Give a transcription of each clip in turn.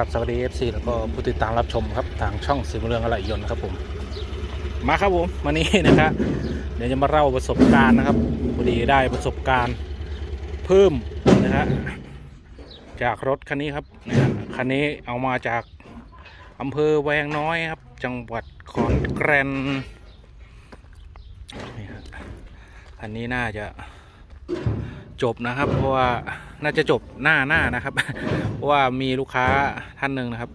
ครับสวัสดี FC แล้วก็ผู้ติดตามรับชมครับทางช่องสีเมืองอะไรยนต์ครับผม มาครับผมมานี่นะครับเดี๋ยวจะมาเล่าประสบการณ์นะครับพอดีได้ประสบการณ์เพิ่มนะฮะจากรถคันนี้ครับนะฮะคันนี้เอามาจากอำเภอแวงน้อยครับ จังหวัดขอนแก่นนี่ครับคันนี้น่าจะ จบนะครับ เพราะว่าน่าจะจบหน้าหน้านะครับ เพราะว่ามีลูกค้าท่านหนึ่งนะครับ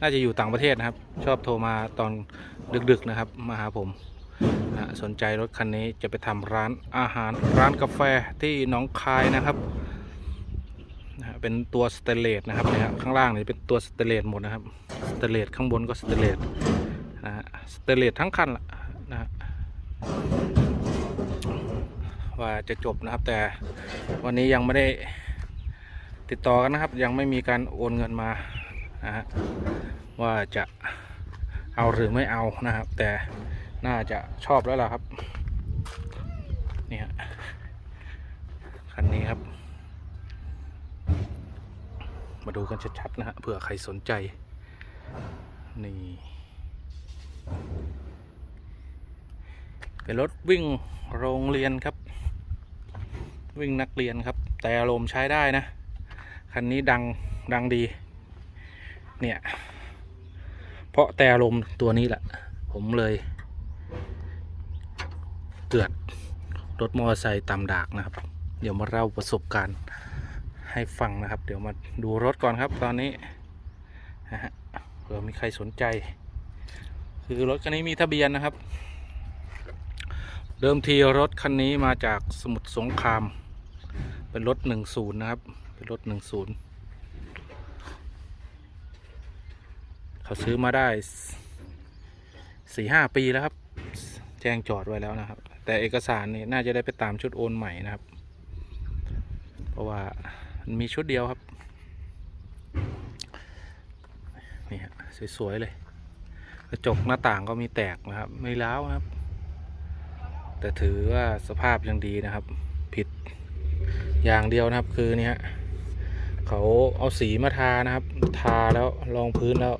น่าจะอยู่ต่างประเทศนะครับ ชอบโทรมาตอนดึกๆนะครับ มาหาผมนะสนใจรถคันนี้จะไปทำร้านอาหารร้านกาแฟที่หนองคายนะครับนะเป็นตัวสเตเลสนะครับเนี่ยข้างล่างนี่เป็นตัวสเตเลสหมดนะครับสเตเลสข้างบนก็สเตเลสนะฮะสเตเลสทั้งคันละนะฮะ ว่าจะจบนะครับ แต่วันนี้ยังไม่ได้ติดต่อกันนะครับ ยังไม่มีการโอนเงินมานะฮะว่าจะเอาหรือไม่เอานะครับ แต่น่าจะชอบแล้วล่ะครับนี่ฮะคันนี้ครับ มาดูกันชัดๆนะฮะเผื่อใครสนใจ นี่ เป็นรถวิ่งโรงเรียนครับ วิ่งนักเรียนครับ แต่อารมณ์ใช้ได้นะ คันนี้ดังดังดี เนี่ย เพราะแต่อารมณ์ตัวนี้แหละ ผมเลย เกิดรถมอเตอร์ไซค์ตามดากนะครับ เดี๋ยวมาเล่าประสบการณ์ให้ฟังนะครับ เดี๋ยวมาดูรถก่อนครับตอนนี้นะฮะเผื่อมีใครสนใจ คือรถคันนี้มีทะเบียนนะครับ เดิมทีรถคันนี้มาจากสมุทรสงคราม เป็นรถ10นะครับ เป็นรถ10เขาซื้อมาได้สี่ห้าปีแล้วครับ แจ้งจอดไว้แล้วนะครับ แต่เอกสารนี่น่าจะได้ไปตามชุดโอนใหม่นะครับ เพราะว่ามันมีชุดเดียวครับ นี่ฮะสวย ๆ เลย กระจกหน้าต่างก็มีแตกนะครับ ไม่ร้าวครับ แต่ถือว่าสภาพยังดีนะครับ อย่างเดียวนะครับคือเนี่ยเขาเอาสีมาทานะครับ ทาแล้วรองพื้นแล้ว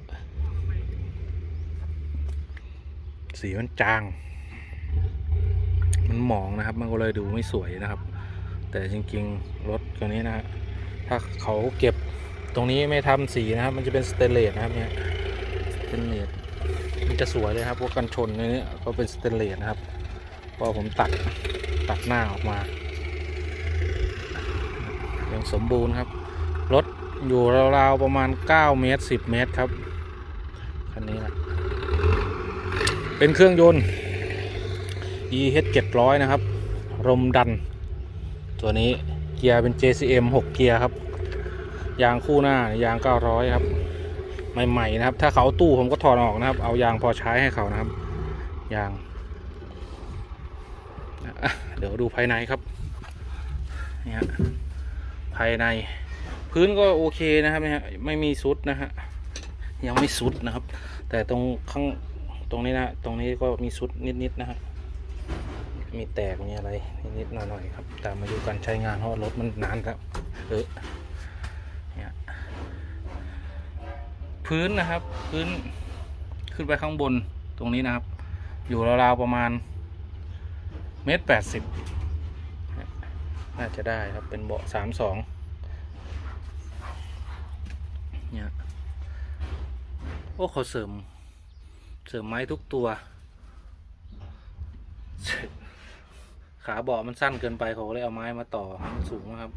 สีมันจาง มันหมองนะครับ มันก็เลยดูไม่สวยนะครับ แต่จริงๆรถตัวนี้นะฮะถ้าเขาเก็บตรงนี้ไม่ทำสีนะครับ มันจะเป็นสเตนเลสนะครับเนี่ยสเตนเลสมันจะสวยเลยครับพวกกันชนในนี้ก็เป็นสเตนเลสนะครับพอผมตัดตัดหน้าออกมา ยังสมบูรณ์ครับ รถอยู่ราวๆประมาณ 9 เมตร 10 เมตรครับ คันนี้นะเป็นเครื่องยนต์ EH 700 นะครับลมดัน ตัวนี้เกียร์เป็น JCM 6 เกียร์ครับ ยางคู่หน้ายาง 900 ครับใหม่ๆนะครับ ถ้าเขาตู้ผมก็ถอดออกนะครับ เอายางพอใช้ให้เขานะครับ ยาง เดี๋ยวดูภายในครับเนี่ย ภายใน พื้นก็โอเคนะครับเนี่ยไม่มีซุดนะฮะยังไม่ซุดนะครับ แต่ตรงข้างตรงนี้นะตรงนี้ก็มีซุดนิดๆนะฮะมีแตกมีอะไรนิดๆหน่อยๆครับแตามาดูการใช้งานเพราะรถมันนานครับเออเนี่ยพื้นนะครับ พื้นขึ้นไปข้างบนตรงนี้นะครับ อยู่ราวๆประมาณเมตรแปดสิบ น่าจะได้ครับเป็นเบาะสามสองเนี่ยโอ้เขาเสริม เสริมไม้ทุกตัว ขาเบาะมันสั้นเกินไปเขาเลยเอาไม้มาต่อมันสูงนะครับ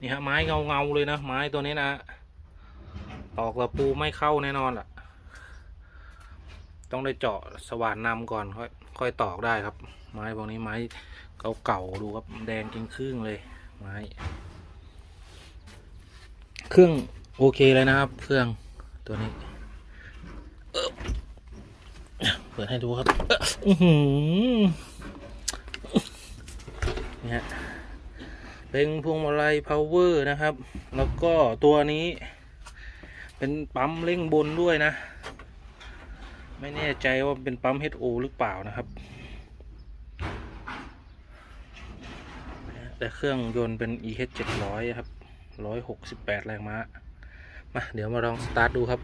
นี่ฮะไม้เงาเงาเลยนะไม้ตัวนี้นะตอกตะปูไม่เข้าแน่นอนล่ะ ต้องได้เจาะสว่านนำก่อนค่อยค่อยตอกได้ครับ ไม้พวกนี้ไม้ เก่าๆดูครับแดงจริงครึ่งเลยไม้เครื่องโอเคเลยนะครับ เครื่องตัวนี้เเปิดให้ดูครับเนี่ยฮะเป็นพวงมาลัย power นะครับ แล้วก็ตัวนี้ เป็นปั๊มเร่งบนด้วยนะ ไม่แน่ใจว่าเป็นปั๊ม HO หรือเปล่านะครับ แต่เครื่องยนต์เป็น EH 700 ครับ 168 แรงม้า มา เดี๋ยวมาลองสตาร์ทดูครับ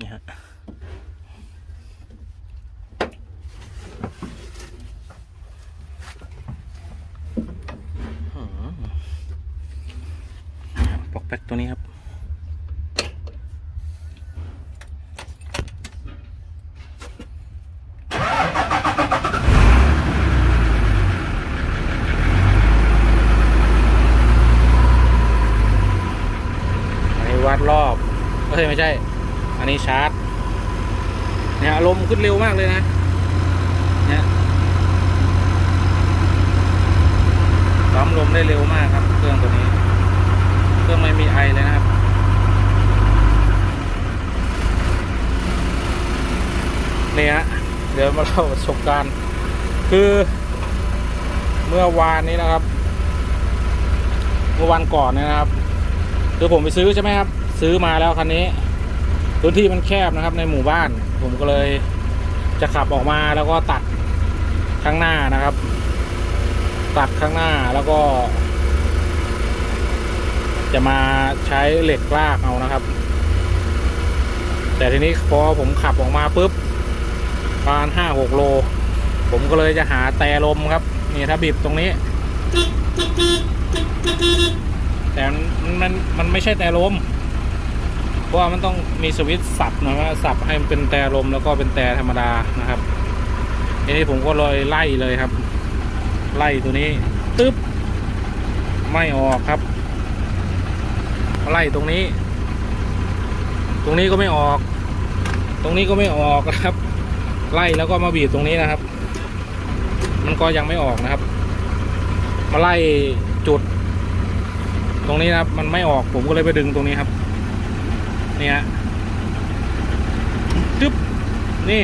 นี่ฮะ ปอกแป๊กตัวนี้ครับ อันนี้วัดรอบ เอ้ยไม่ใช่ อันนี้ชาร์จเนี่ยอารมณ์ขึ้นเร็วมากเลยนะเนี่ยปั๊มลมได้เร็วมากครับ เครื่องตัวนี้ เครื่องไม่มีไอเลยนะครับนี่ฮะเดี๋ยวมาเล่าประสบการณ์ คือเมื่อวานนี้นะครับ เมื่อวันก่อนเนี่ยนะครับคือผมไปซื้อใช่ไหมครับ ซื้อมาแล้วคันนี้พื้นที่มันแคบนะครับ ในหมู่บ้าน ผมก็เลยจะขับออกมาแล้วก็ตัดข้างหน้านะครับ ตัดข้างหน้าแล้วก็ จะมาใช้เหล็กลากเอานะครับ แต่ทีนี้พอผมขับออกมาปุ๊บประมาณห้าหกโล ผมก็เลยจะหาแต่ลมครับ นี่ถ้าบีบตรงนี้ แต่มันมันมันไม่ใช่แต่ลม เพราะว่ามันต้องมีสวิตช์สับนะว่าสับให้มันเป็นแต่ลมแล้วก็เป็นแต่ธรรมดานะครับทีนี้ผมก็เลยไล่เลยครับ ไล่ตัวนี้ตึ๊บไม่ออกครับ ไล่ตรงนี้ ตรงนี้ก็ไม่ออก ตรงนี้ก็ไม่ออกนะครับ ไล่แล้วก็มาบีบตรงนี้นะครับ มันก็ยังไม่ออกนะครับ มาไล่จุด ตรงนี้นะครับ มันไม่ออกผมก็เลยไปดึงตรงนี้ครับ เนี่ยจึ๊บนี่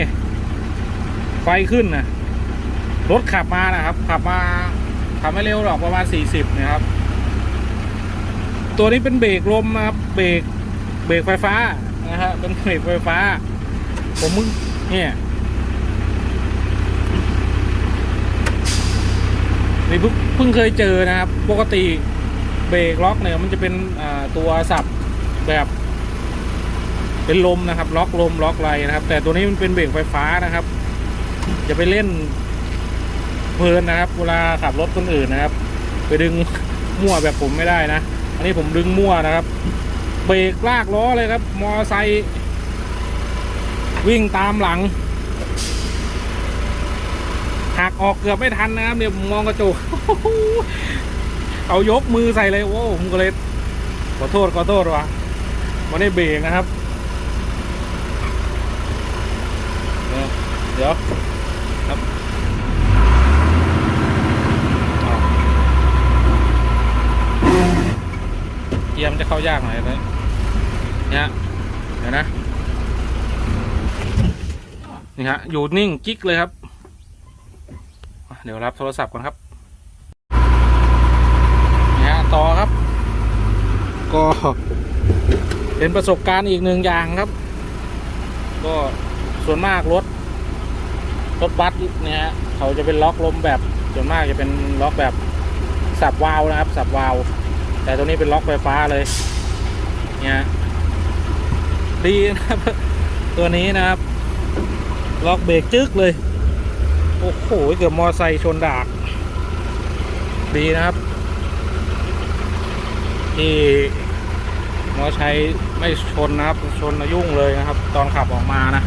ไฟขึ้นนะรถขับมานะครับ ขับมาขับไม่เร็วหรอกประมาณสี่สิบนะครับ ตัวนี้เป็นเบรกลมนะครับ เบรกเบรกไฟฟ้านะฮะเป็นเบรกไฟฟ้า ผมมึงเนี่ยนี่เพิ่งเพิ่งเคยเจอนะครับ ปกติเบรกล็อกเนี่ยมันจะเป็นตัวสับแบบ เป็นลมนะครับ ล็อกลมล็อกไรนะครับ แต่ตัวนี้มันเป็นเบรกไฟฟ้านะครับ จะไปเล่นเพลินนะครับ เวลาขับรถคนอื่นนะครับ ไปดึงมั่วแบบผมไม่ได้นะ อันนี้ผมดึงมั่วนะครับ เบรกลากล้อเลยครับ มอไซค์วิ่งตามหลังหักออกเกือบไม่ทันนะครับเนี่ยผมมองกระจกเอายกมือใส่เลยโอ้ผมก็เลยขอโทษขอโทษวะวันนี้เบรกนะครับ เฮียเดี๋ยวครับเกียมจะเข้ายากหน่อยเลยเนี่ยเดี๋ยวนะ นี่ฮะ อยู่นิ่งกิ๊กเลยครับ เดี๋ยวรับโทรศัพท์ก่อนครับ นี่ฮะ ต่อครับ ก็เป็นประสบการณ์อีกหนึ่งอย่างครับ ก็ส่วนมากรถ รถบัสเนี่ย เขาจะเป็นล็อกลมแบบส่วนมากจะเป็นล็อกแบบสับวาล์วนะครับ สับวาล์วแต่ตัวนี้เป็นล็อกไฟฟ้าเลยเนี่ยดีนะครับ ตัวนี้นะครับ ล็อกเบรกจึ๊กเลย โอ้โหเกือบมอไซค์ชนดาก ดีนะครับ ที่มอไซค์ไม่ชนนะครับ ชนแล้วยุ่งเลยนะครับ ตอนขับออกมานะ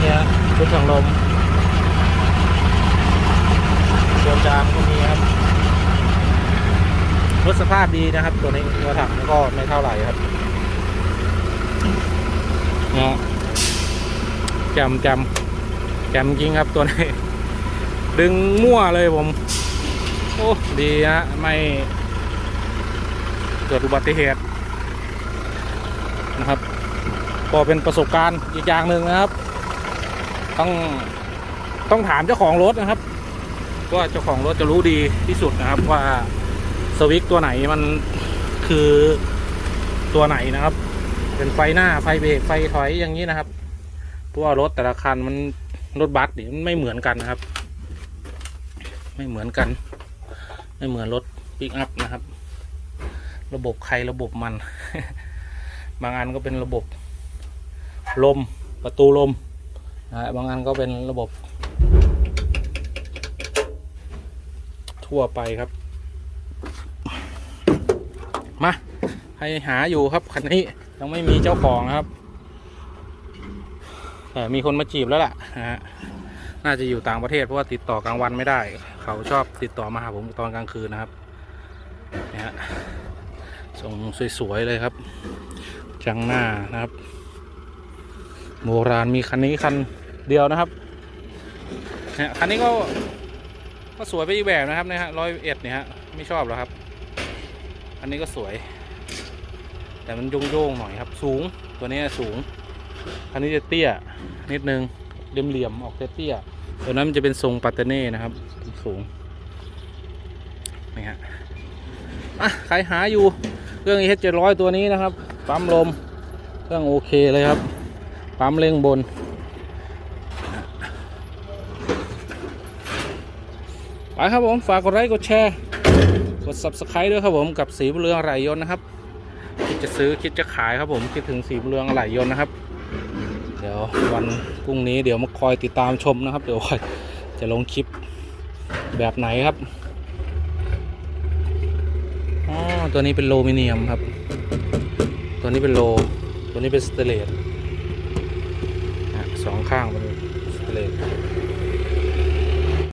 เนี่ย ชุดถังลมเชียวจานก็มีครับรถสภาพดีนะครับ ตัวนี้ตัวถังก็ไม่เท่าไหร่ครับเนี่ยจำจำจำจริงครับตัวนี้ ดึงมั่วเลยผม โอ้ดีฮะไม่ เกิดอุบัติเหตุนะครับ ก็เป็นประสบการณ์อีกอย่างหนึ่งนะครับ ต้องต้องถามเจ้าของรถนะครับว่าเจ้าของรถจะรู้ดีที่สุดนะครับว่าสวิกตัวไหนมันคือตัวไหนนะครับ เป็นไฟหน้าไฟเบรกไฟถอยอย่างนี้นะครับเพราะว่ารถแต่ละคันมันรถบัสเนี่ยมันไม่เหมือนกันนะครับ ไม่เหมือนกัน ไม่เหมือนรถปิกอัพนะครับ ระบบใครระบบมัน บางอันก็เป็นระบบ ลมประตูลม นะฮะบางอันก็เป็นระบบ ทั่วไปครับ มาใครหาอยู่ครับคันนี้ยังไม่มีเจ้าของนะครับแต่มีคนมาจีบแล้วล่ะนะฮะน่าจะอยู่ต่างประเทศเพราะว่าติดต่อกลางวันไม่ได้ เขาชอบติดต่อมาหาผมตอนกลางคืนนะครับเนี่ยฮะส่งสวยๆเลยครับ จังหน้านะครับ โบราณมีคันนี้คันเดียวนะครับเนี่ยคันนี้ก็ก็สวยไปอีกแบบนะครับเนี่ยฮะร้อยเอ็ดเนี่ยฮะไม่ชอบหรอกครับ อันนี้ก็สวย แต่มันโยงๆหน่อยครับ สูงตัวนี้สูงอันนี้จะเตี้ยนิดนึงเหลี่ยมๆออกเตี้ยๆตัวนั้นมันจะเป็นทรงปัตเตเน่นะครับ สูงนี่ฮะอะใครหาอยู่เครื่อง EH 700ตัวนี้นะครับปั๊มลมเครื่องโอเคเลยครับ ปั๊มเร่งบน ไปครับผม ฝากกดไลค์กดแชร์ กด subscribe ด้วยครับผม กับสีเรืองไหลยนต์นะครับ คิดจะซื้อคิดจะขายครับผม คิดถึงสีเรืองไหลยนต์นะครับ เดี๋ยววันพรุ่งนี้เดี๋ยวมาคอยติดตามชมนะครับ เดี๋ยวจะลงคลิปแบบไหนครับอ๋อตัวนี้เป็นโลมิเนียมครับ ตัวนี้เป็นโล ตัวนี้เป็นสเตเลส ข้างไปเลย